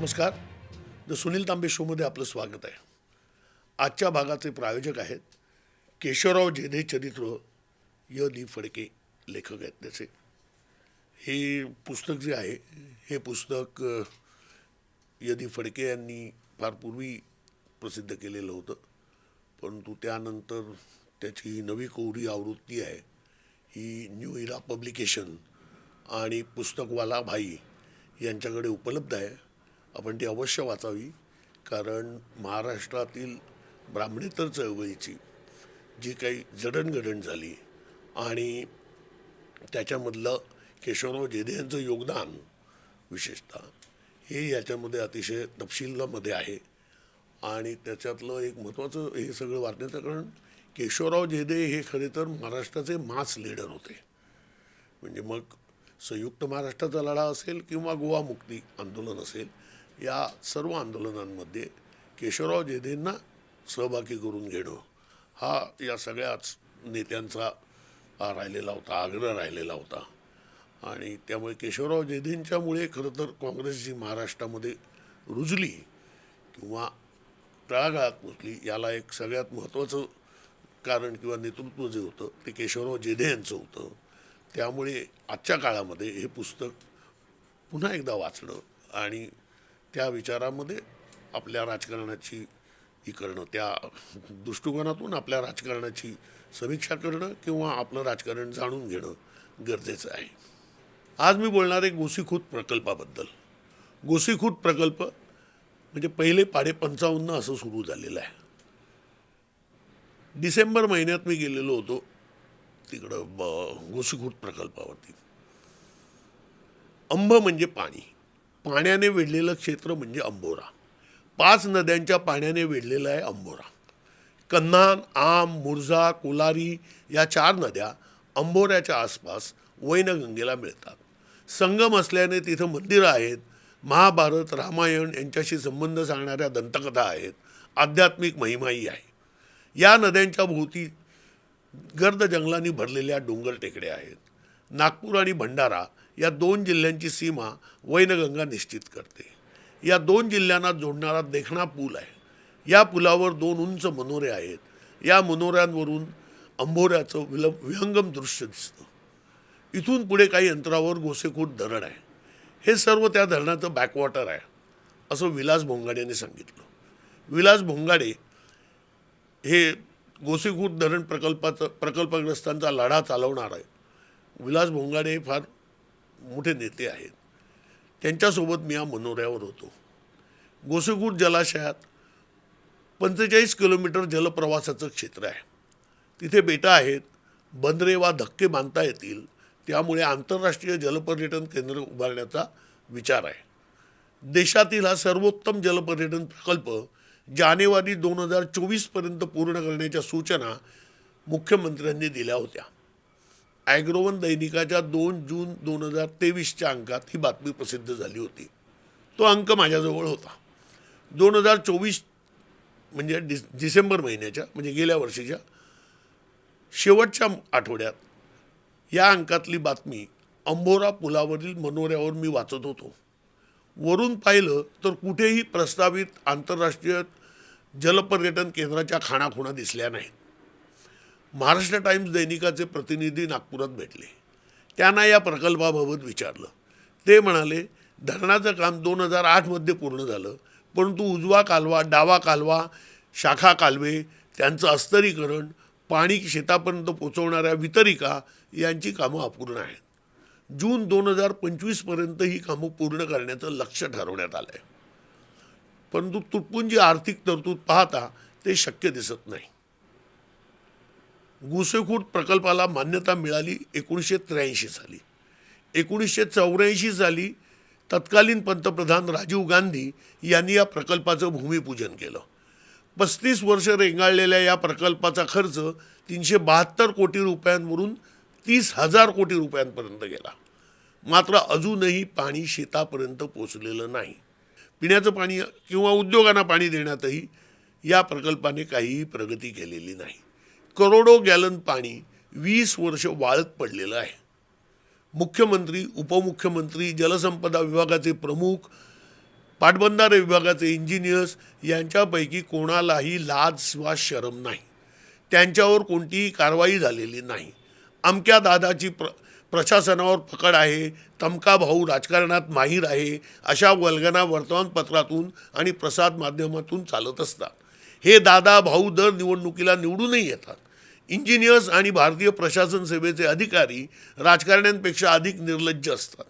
नमस्कार. द सुनील तांबे शोमध्ये आपलं स्वागत आहे. आजच्या भागाचे प्रायोजक आहेत केशवराव जेधे चरित्र य दी फडके लेखक आहेत त्याचे. हे पुस्तक जे आहे हे पुस्तक यदी फडके यांनी फार पूर्वी प्रसिद्ध केलेलं होतं. परंतु त्यानंतर त्याची नवी कोवरी आवृत्ती आहे. ही न्यू इरा पब्लिकेशन आणि पुस्तकवाला भाई यांच्याकडे उपलब्ध आहे. आपण ती अवश्य वाचावी. कारण महाराष्ट्रातील ब्राह्मणेतर चळवळीची जी काही जडणघडण झाली आणि त्याच्यामधलं केशवराव जेधे यांचं योगदान विशेषतः हे याच्यामध्ये अतिशय तपशीलामध्ये आहे. आणि त्याच्यातलं एक महत्त्वाचं हे सगळं वाचण्याचं कारण केशवराव जेधे हे खरे तर महाराष्ट्राचे मास लीडर होते. म्हणजे मग संयुक्त महाराष्ट्राचा लढा असेल किंवा गोवा मुक्ती आंदोलन असेल या सर्व आंदोलनांमध्ये केशवराव जेधेंना सहभागी करून घेणं हा या सगळ्याच नेत्यांचा हा राहिलेला होता आग्रह राहिलेला होता. आणि त्यामुळे केशवराव जेधेंच्यामुळे खरं तर काँग्रेस जी महाराष्ट्रामध्ये रुजली किंवा तळागाळात पोचली याला एक सगळ्यात महत्त्वाचं कारण किंवा नेतृत्व जे होतं ते केशवराव जेधे यांचं होतं. त्यामुळे आजच्या काळामध्ये हे पुस्तक पुन्हा एकदा वाचणं आणि त्या विचारामध्ये आपल्या राजकारणाची ही करणं त्या दृष्टिकोनातून आपल्या राजकारणाची समीक्षा करणं किंवा आपलं राजकारण जाणून घेणं गरजेचं आहे. आज मी बोलणार आहे गोसीखूत प्रकल्पाबद्दल. गोसीखूत प्रकल्प म्हणजे पहिले पाडे पंचावन्न असं सुरू झालेलं आहे. डिसेंबर महिन्यात मी गेलेलो होतो तिकडं ब गोसीखूट प्रकल्पावरती. अंब म्हणजे पाणी. पाण्याने वेढलेलं क्षेत्र म्हणजे अंबोरा. पाच नद्यांच्या पाण्याने वेढलेलं आहे अंबोरा. कन्हान आम मुर्झा कोलारी या चार नद्या अंबोऱ्याच्या आसपास वैनगंगेला मिळतात. संगम असल्याने तिथं मंदिरं आहेत. महाभारत रामायण यांच्याशी संबंध सांगणाऱ्या दंतकथा आहेत. आध्यात्मिक महिमाही आहे. या नद्यांच्या भोवती गर्द जंगलांनी भरलेल्या डोंगर टेकड्या आहेत. नागपूर आणि भंडारा या दोन जिल्ह्यांची सीमा वैनगंगा निश्चित करते. या दोन जिल्ह्यांना जोडणारा देखणा पूल आहे. या पुलावर दोन उंच मनोरे आहेत. या मनोऱ्यांवरून अंभोऱ्याचं विलंब विहंगम दृश्य दिसतं. इथून पुढे काही अंतरावर गोसेखूट धरण आहे. हे सर्व त्या धरणाचं बॅकवॉटर आहे असं विलास भोंगाडेने सांगितलं. विलास भोंगाडे हे गोसीखूट धरण प्रकल्पाचं प्रकल्पग्रस्तांचा लढा चालवणार आहे विलास भोंगाडे हे फार मोठे नेते आहेत. त्यांच्यासोबत मी या मनोऱ्यावर होतो. गोसेगूट जलाशयात पंचेचाळीस किलोमीटर जलप्रवासाचं क्षेत्र आहे. तिथे बेटा आहेत बंदरे वा धक्के बांधता येतील त्यामुळे आंतरराष्ट्रीय जलपर्यटन केंद्र उभारण्याचा विचार आहे. देशातील हा सर्वोत्तम जलपर्यटन प्रकल्प जानेवारी दोन हजार चोवीसपर्यंत पूर्ण करण्याच्या सूचना मुख्यमंत्र्यांनी दिल्या होत्या. ॲग्रोवन दैनिकाच्या दोन जून दोन हजार तेवीसच्या अंकात ही बातमी प्रसिद्ध झाली होती. तो अंक माझ्याजवळ होता. दोन हजार चोवीस म्हणजे डिस डिसेंबर महिन्याच्या म्हणजे गेल्या वर्षीच्या शेवटच्या आठवड्यात या अंकातली बातमी अंबोरा पुलावरील मनोऱ्यावर मी वाचत होतो. वरून पाहिलं तर कुठेही प्रस्तावित आंतरराष्ट्रीय जलपर्यटन केंद्राच्या खाणाखुणा दिसल्या नाहीत. महाराष्ट्र टाइम्स दैनिकाचे प्रतिनिधी नागपुरात भेटले. त्यांना या प्रकल्पाबाबत विचारलं. ते म्हणाले धरणाचं काम दोन हजार आठमध्ये पूर्ण झालं परंतु उजवा कालवा डावा कालवा शाखा कालवे त्यांचं अस्तरीकरण पाणी शेतापर्यंत पोचवणाऱ्या वितरिका यांची कामं अपूर्ण आहेत. जून दोन हजार पंचवीसपर्यंत ही कामं पूर्ण करण्याचं लक्ष ठरवण्यात आलं आहे परंतु तुटपुंजी आर्थिक तरतूद पाहता ते शक्य दिसत नाही. गुसेखूट प्रकल्पाला मान्यता मिळाली एकोणीसशे त्र्याऐंशी साली. एकोणीसशे चौऱ्याऐंशी साली तत्कालीन पंतप्रधान राजीव गांधी यांनी या प्रकल्पाचं भूमिपूजन केलं. पस्तीस वर्ष रेंगाळलेल्या या प्रकल्पाचा खर्च तीनशे बहात्तर कोटी रुपयांवरून तीस हजार कोटी रुपयांपर्यंत गेला. मात्र अजूनही पाणी शेतापर्यंत पोचलेलं नाही. पिण्याचं पाणी किंवा उद्योगांना पाणी देण्यातही या प्रकल्पाने काहीही प्रगती केलेली नाही. करोडो गॅलन पाणी वीस वर्ष वाळत पडलेलं आहे. मुख्यमंत्री उपमुख्यमंत्री जलसंपदा विभागाचे प्रमुख पाटबंधारे विभागाचे इंजिनियर्स यांच्यापैकी कोणालाही लाज वा शरम नाही. त्यांच्यावर कोणतीही कारवाई झालेली नाही. अमक्या दादाची प्र प्रशासनावर पकड आहे तमका भाऊ राजकारणात माहीर आहे अशा वल्गना वर्तमानपत्रातून आणि प्रसाद माध्यमातून चालत असतात. हे दादा भाऊ दर निवडणुकीला निवडूनही येतात. इंजिनियर्स आणि भारतीय प्रशासन सेवेचे अधिकारी राजकारण्यांपेक्षा अधिक निर्लज्ज असतात.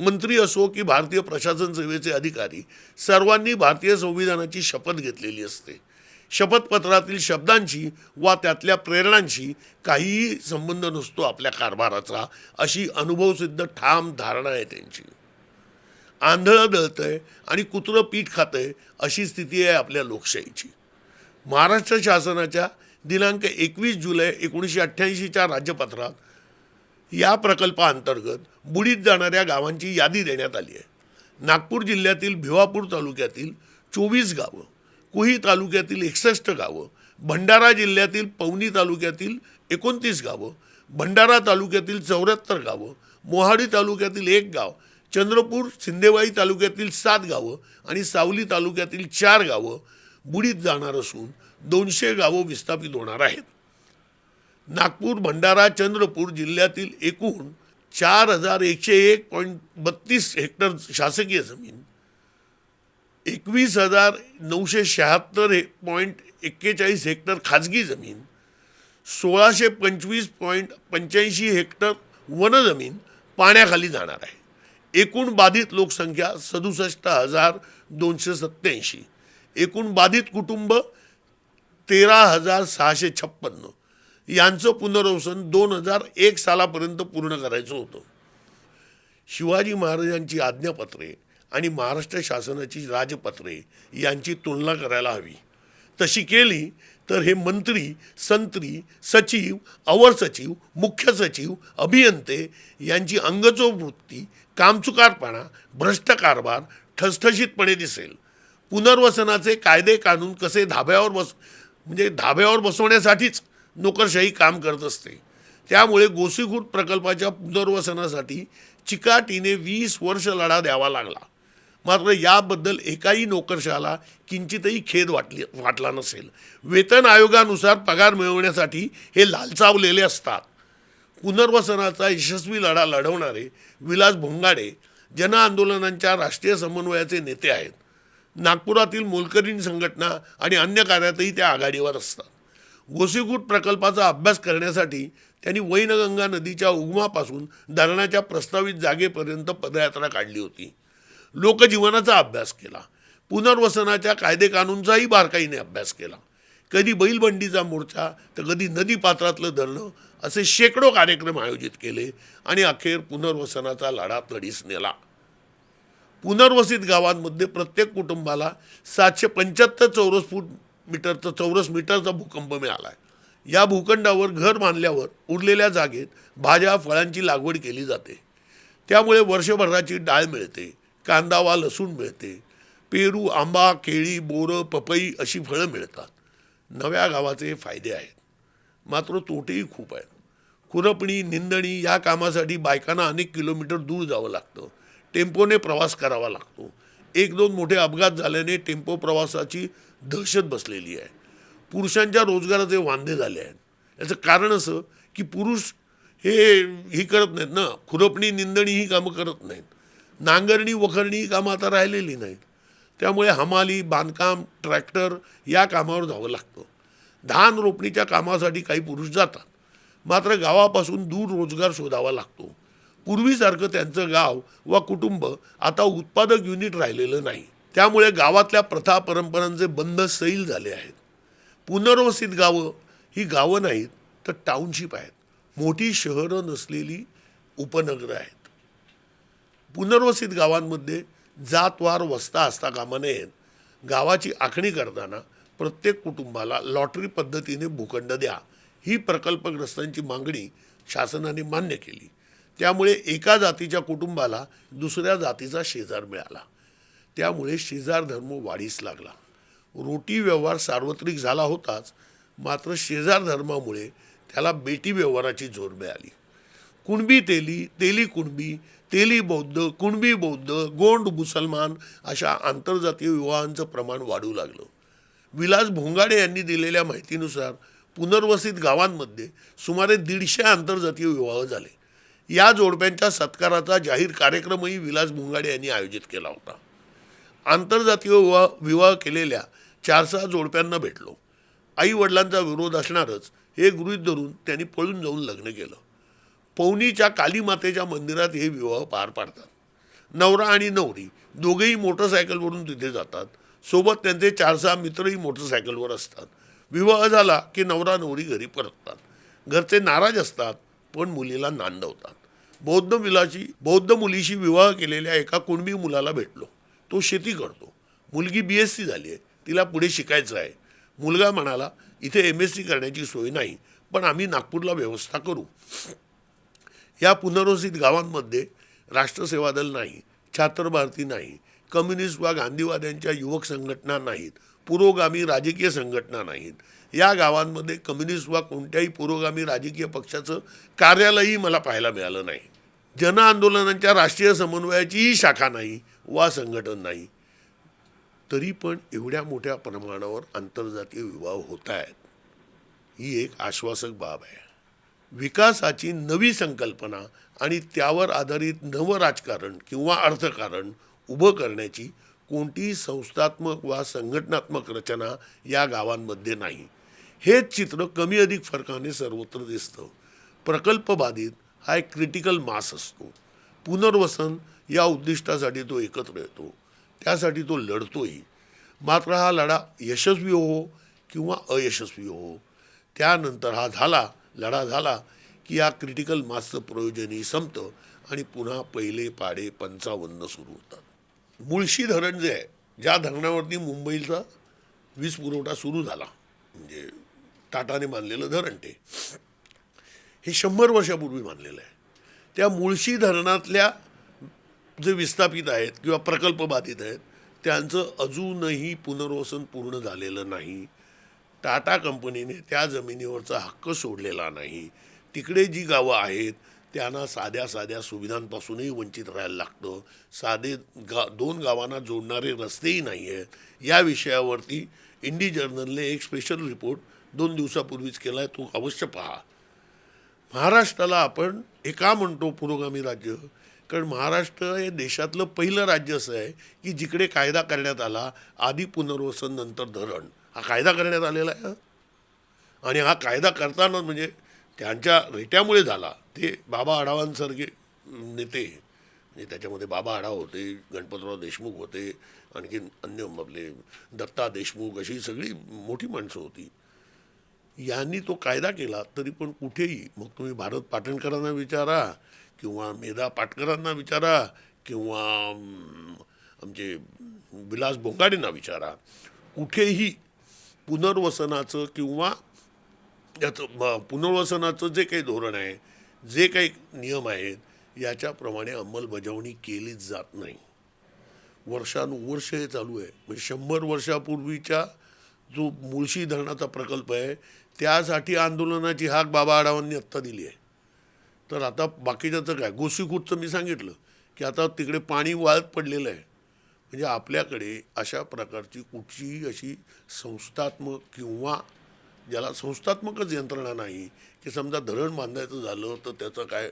मंत्री असो की भारतीय प्रशासन सेवेचे अधिकारी सर्वांनी भारतीय संविधानाची शपथ घेतलेली असते. शपथपत्रातील शब्दांशी वा त्यातल्या प्रेरणांशी काहीही संबंध नसतो आपल्या कारभाराचा अशी अनुभवसिद्ध ठाम धारणा आहे त्यांची. आंधळं दळतंय आणि कुत्रं पीठ खातंय अशी स्थिती आहे आपल्या लोकशाहीची. महाराष्ट्र शासनाच्या दिनांक एकवीस जुलै एकोणीसशे अठ्ठ्याऐंशीच्या राज्यपत्रात या प्रकल्पाअंतर्गत बुडीत जाणाऱ्या गावांची यादी देण्यात आली आहे. नागपूर जिल्ह्यातील भिवापूर तालुक्यातील चोवीस गावं कुही तालुक्यातील एकसष्ट गावं भंडारा जिल्ह्यातील पवनी तालुक्यातील एकोणतीस गावं भंडारा तालुक्यातील चौऱ्याहत्तर गावं मोहाडी तालुक्यातील एक गाव चंद्रपूर सिंदेवाई तालुक्यातील सात गावं आणि सावली तालुक्यातील चार गावं बुडीत जाणार असून दोनशे गावं विस्थापित होणार आहेत. नागपूर भंडारा चंद्रपूर जिल्ह्यातील एकूण चार हजार एकशे एक पॉईंट बत्तीस हेक्टर शासकीय जमीन एकवीस हजार नऊशे शहात्तर हे पॉईंट एक्केचाळीस हेक्टर खाजगी जमीन सोळाशे पंचवीस पॉईंट पंच्याऐंशी हेक्टर वनजमीन पाण्याखाली जाणार आहे. एकूण बाधित लोकसंख्या सदुसष्ट हजार दोनशे सत्त्याऐंशी. एकूण बाधित कुटुंब तेरा हजार सहाशे छप्पन्न. यांचं पुनर्वसन दोन हजार एक सालापर्यंत पूर्ण करायचं होतं. शिवाजी महाराजांची आज्ञापत्रे आणि महाराष्ट्र शासनाची राजपत्रे यांची तुलना करायला हवी. तशी केली तर हे मंत्री संत्री सचिव अवर सचिव मुख्य सचिव अभियंते यांची अंगचो वृत्ती कामचुकारपणा भ्रष्ट कारभार ठसठशीतपणे दिसेल. पुनर्वसनाचे कायदे कानून कसे धाब्यावर बस म्हणजे धाब्यावर बसवण्यासाठीच नोकरशाही काम करत असते. त्यामुळे गोसीखुर्द प्रकल्पाच्या पुनर्वसनासाठी चिकाटीने वीस वर्ष लढा द्यावा लागला. मात्र याबद्दल एकाही नोकरशाला किंचितही खेद वाटली वाटला नसेल. वेतन आयोगानुसार पगार मिळवण्यासाठी हे लालचावलेले असतात. पुनर्वसनाचा यशस्वी लढा लढवणारे विलास भोंगाडे जनआंदोलनांच्या राष्ट्रीय समन्वयाचे नेते आहेत. नागपुरातील मोलकरीण संघटना आणि अन्य कार्यातही त्या आघाडीवर असतात. गोसीकूट प्रकल्पाचा अभ्यास करण्यासाठी त्यांनी वैनगंगा नदीच्या उगमापासून धरणाच्या प्रस्तावित जागेपर्यंत पदयात्रा काढली होती. लोकजीवनाचा अभ्यास केला. पुनर्वसनाच्या कायदे कानूनचाही बारकाईने अभ्यास केला. कधी बैलबंडीचा मोर्चा तर कधी नदीपात्रातलं धरणं असे शेकडो कार्यक्रम आयोजित केले आणि अखेर पुनर्वसनाचा लढा तडीस नेला. पुनर्वसित गावांमध्ये प्रत्येक कुटुंबाला सातशे पंच्याहत्तर चौरस फूट मीटरचा चौरस मीटरचा भूकंप मिळाला आहे या भूखंडावर घर बांधल्यावर उरलेल्या जागेत भाज्या फळांची लागवड केली जाते. त्यामुळे वर्षभराची डाळ मिळते कांदा वा लसूण मिळते. पेरू आंबा केळी बोरं पपई अशी फळं मिळतात. नव्या गावाचे फायदे आहेत. मात्र तोटेही खूप आहेत. खुरपणी निंदणी या कामासाठी बायकांना अनेक किलोमीटर दूर जावं लागतं. टेम्पोने प्रवास करावा लागतो. एक दोन मोठे अपघात झाल्याने टेम्पो प्रवासाची दहशत बसलेली आहे. पुरुषांच्या रोजगाराचे वांदे झाले आहेत. याचं कारण असं की पुरुष हे ही करत नाहीत ना खुरपणी निंदणी ही कामं करत नाहीत. नांगरणी वखरणी ही कामं आता राहिलेली नाहीत. त्यामुळे हमाली बांधकाम ट्रॅक्टर या कामावर जावं लागतं. धान रोपणीच्या कामासाठी काही पुरुष जातात. मात्र गावापासून दूर रोजगार शोधावा लागतो. पूर्वीसारखं त्यांचं गाव वा कुटुंब आता उत्पादक युनिट राहिलेलं नाही. त्यामुळे गावातल्या प्रथा परंपरांचे बंध सैल झाले आहेत. पुनर्वसित गावं ही गावं नाहीत तर टाउनशिप आहेत. मोठी शहरं नसलेली उपनगरं आहेत. पुनर्वसित गावांमध्ये जातवार वस्ता असता कामा नयेत गावाची आखणी करताना प्रत्येक कुटुंबाला लॉटरी पद्धतीने भूखंड द्या. ही प्रकल्पग्रस्तांची मागणी शासनाने मान्य केली. त्यामुळे एका जातीच्या कुटुंबाला दुसऱ्या जातीचा शेजार मिळाला. त्यामुळे शेजार धर्म वाढीस लागला. रोटी व्यवहार सार्वत्रिक झाला होताच मात्र शेजार धर्मामुळे त्याला बेटी व्यवहाराची जोर मिळाली. कुणबी तेली तेली कुणबी तेली बौद्ध कुणबी बौद्ध गोंड मुसलमान अशा आंतरजातीय विवाहांचं प्रमाण वाढू लागलं. विलास भोंगाडे यांनी दिलेल्या माहितीनुसार पुनर्वसित गावांमध्ये सुमारे दीडशे आंतरजातीय विवाह झाले. या जोडप्यांच्या सत्काराचा जाहीर कार्यक्रमही विलास मुंगाडे यांनी आयोजित केला होता. आंतरजातीय विवाह विवाह केलेल्या चार सहा जोडप्यांना भेटलो. आई वडिलांचा विरोध असणारच हे गृहीत धरून त्यांनी पळून जाऊन लग्न केलं. पवनीच्या कालीमातेच्या मंदिरात हे विवाह पार पाडतात. नवरा आणि नवरी दोघेही मोटरसायकलवरून तिथे जातात. सोबत त्यांचे चार सहा मित्रही मोटरसायकलवर असतात. विवाह झाला की नवरा नवरी घरी परततात. घरचे नाराज असतात. पण मुलीला नांदवतात. बौद्ध मुलाची बौद्ध मुलीशी विवाह केलेल्या एका कुणबी मुलाला भेटलो. तो शेती करतो. मुलगी बी एस सी झाली आहे. तिला पुढे शिकायचं आहे. मुलगा म्हणाला इथे एम एस सी करण्याची सोय नाही पण आम्ही नागपूरला व्यवस्था करू. या पुनर्वसित गावांमध्ये राष्ट्रसेवा दल नाही छात्र भारती नाही कम्युनिस्ट वा गांधीवाद्यांच्या युवक संघटना नाहीत पुरोगामी राजकीय संघटना नाहीत या गावांमध्ये कम्युनिस्ट वा कोणत्याही पुरोगामी राजकीय पक्षाचं कार्यालयही मला पाहायला मिळालं नाही. जनआंदोलनांच्या राष्ट्रीय समन्वयाचीही शाखा नाही वा संघटन नाही. तरी पण एवढ्या मोठ्या प्रमाणावर आंतरजातीय विवाह होत आहेत ही एक आश्वासक बाब आहे. विकासाची नवी संकल्पना आणि त्यावर आधारित नवं राजकारण किंवा अर्थकारण उभं करण्याची कोणतीही संस्थात्मक वा संघटनात्मक रचना या गावांमध्ये नाही. हेच चित्र कमी अधिक फरकाने सर्वत्र दिसतं. प्रकल्प बाधित हा एक क्रिटिकल मास असतो. पुनर्वसन या उद्दिष्टासाठी तो एकत्र येतो. त्यासाठी तो लढतोही. मात्र हा लढा यशस्वी हो किंवा अयशस्वी हो त्यानंतर हा झाला लढा झाला की या क्रिटिकल मासचं प्रयोजनही संपतं आणि पुन्हा पहिले पाडे पंचावन्न सुरू होतात. मुळशी धरण जे आहे ज्या धरणावरती मुंबईचा वीज पुरवठा सुरू झाला म्हणजे टाटाने बांधलेलं धरण ते. हे शंभर वर्षापूर्वी बांधलेलं आहे. त्या मुळशी धरणातल्या जे विस्थापित आहेत किंवा प्रकल्प बाधित आहेत त्यांचं अजूनही पुनर्वसन पूर्ण झालेलं नाही. टाटा कंपनीने त्या जमिनीवरचा हक्क सोडलेला नाही. तिकडे जी गावं आहेत त्यांना साध्या साध्या सुविधांपासूनही वंचित राहायला लागतं. साधे गा दोन गावांना जोडणारे रस्तेही नाही आहेत. या विषयावरती इंडी जर्नलने एक स्पेशल रिपोर्ट दोन दिवसापूर्वीच केला आहे तो अवश्य पहा. महाराष्ट्राला आपण हे का म्हणतो पुरोगामी राज्य. कारण महाराष्ट्र हे देशातलं पहिलं राज्य असं आहे की जिकडे कायदा करण्यात आला आधी पुनर्वसन नंतर धरण. हा कायदा करण्यात आलेला आहे. आणि हा कायदा करताना म्हणजे त्यांच्या रेट्यामुळे झाला. ते बाबा आढावांसारखे नेते म्हणजे त्याच्यामध्ये बाबा आढाव होते गणपतराव देशमुख होते आणखीन अन्य आपले दत्ता देशमुख अशी सगळी मोठी माणसं होती. यांनी तो कायदा केला तरी पण कुठेही. मग तुम्ही भारत पाटणकरांना विचारा किंवा मेधा पाटकरांना विचारा किंवा आमचे विलास बोंगाडेंना विचारा. कुठेही पुनर्वसनाचं किंवा याचं पुनर्वसनाचं जे काही धोरण आहे जे काही नियम आहेत याच्याप्रमाणे अंमलबजावणी केलीच जात नाही. वर्षानुवर्ष हे चालू आहे. म्हणजे शंभर वर्षापूर्वीच्या जो मुळशी धरणाचा प्रकल्प आहे त्यासाठी आंदोलनाची हाक बाबा आढावांनी आत्ता दिली आहे. तर आता बाकीच्याचं काय? गोसीखूटचं मी सांगितलं की आता तिकडे पाणी वाळत पडलेलं आहे. म्हणजे आपल्याकडे अशा प्रकारची कुठचीही अशी संस्थात्मक किंवा ज्याला संस्थात्मकच यंत्रणा नाही की समजा धरण बांधायचं झालं तर त्याचं काय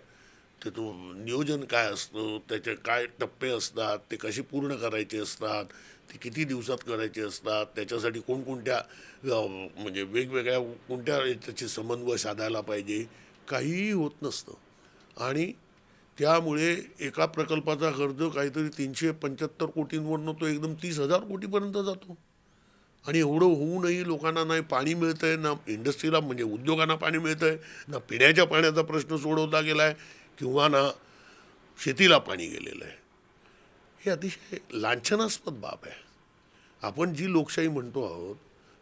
त्याचं नियोजन काय असतं त्याचे काय टप्पे असतात ते कसे पूर्ण करायचे असतात ते किती दिवसात करायचे असतात त्याच्यासाठी कोणकोणत्या म्हणजे वेगवेगळ्या कोणत्या त्याचे समन्वय साधायला पाहिजे काहीही होत नसतं. आणि त्यामुळे एका प्रकल्पाचा खर्च काहीतरी तीनशे पंच्याहत्तर कोटींवरनं तो एकदम तीस हजार कोटीपर्यंत जातो. आणि एवढं होऊनही लोकांना नाही पाणी मिळतं आहे ना इंडस्ट्रीला म्हणजे उद्योगांना पाणी मिळतं आहे ना पिण्याच्या पाण्याचा प्रश्न सोडवता गेला आहे किंवा ना शेतीला पाणी गेलेलं आहे. हे अतिशय लांछनास्पद बाब आहे. आपण जी लोकशाही म्हणतो आहोत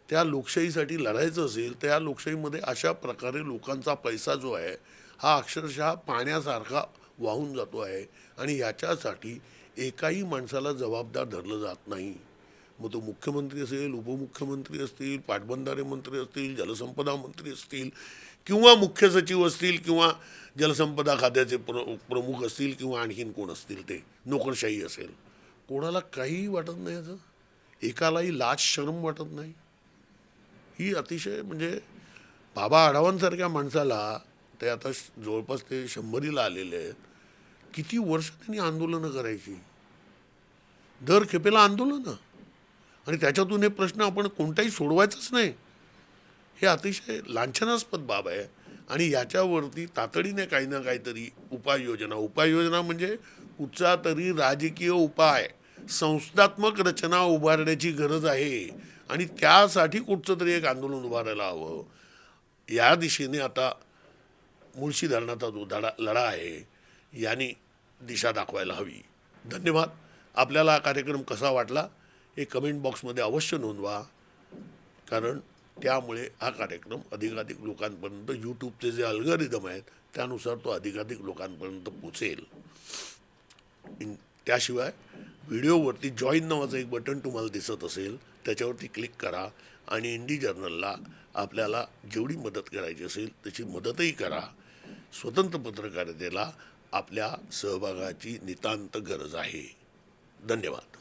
त्या लोकशाहीसाठी लढायचं असेल त्या लोकशाहीमध्ये अशा प्रकारे लोकांचा पैसा जो आहे हा अक्षरशः पाण्यासारखा वाहून जातो आहे आणि याच्यासाठी एकाही माणसाला जबाबदार धरलं जात नाही. मग तो मुख्यमंत्री असेल उपमुख्यमंत्री असतील पाटबंधारे मंत्री असतील जलसंपदा मंत्री असतील किंवा मुख्य सचिव असतील किंवा जलसंपदा खात्याचे प्र प्रमुख असतील किंवा आणखीन कोण असतील ते नोकरशाही असेल. कोणाला काहीही वाटत नाही याचं. एकालाही लाज शरम वाटत नाही. ही अतिशय म्हणजे बाबा आढावांसारख्या माणसाला ते आता जवळपास ते शंभरीला आलेले आहेत. किती वर्ष त्यांनी आंदोलनं करायची? दर खेपेला आंदोलनं. आणि त्याच्यातून हे प्रश्न आपण कोणताही सोडवायचाच नाही. हे अतिशय लांछनास्पद बाब आहे आणि याच्यावरती तातडीने काही ना काहीतरी उपाययोजना उपाययोजना म्हणजे कुठचा तरी राजकीय उपाय. संस्थात्मक रचना उभारण्याची गरज आहे आणि त्यासाठी कुठचं तरी एक आंदोलन उभारायला हवं. या दिशेने आता मुळशी धरणाचा जो धडा लढा आहे. यांनी दिशा दाखवायला हवी. धन्यवाद. आपल्याला हा कार्यक्रम कसा वाटला हे कमेंट बॉक्समध्ये अवश्य नोंदवा. कारण त्यामुळे हा कार्यक्रम अधिकाधिक लोकांपर्यंत यूट्यूबचे जे अल्गरिदम आहेत त्यानुसार तो अधिकाधिक लोकांपर्यंत पोचेल. इन त्याशिवाय व्हिडिओवरती जॉईन नावाचं एक बटन तुम्हाला दिसत असेल त्याच्यावरती क्लिक करा आणि इंडी जर्नलला आपल्याला जेवढी मदत करायची असेल त्याची मदतही करा. स्वतंत्र पत्रकारितेला आपल्या सहभागाची नितांत गरज आहे. धन्यवाद.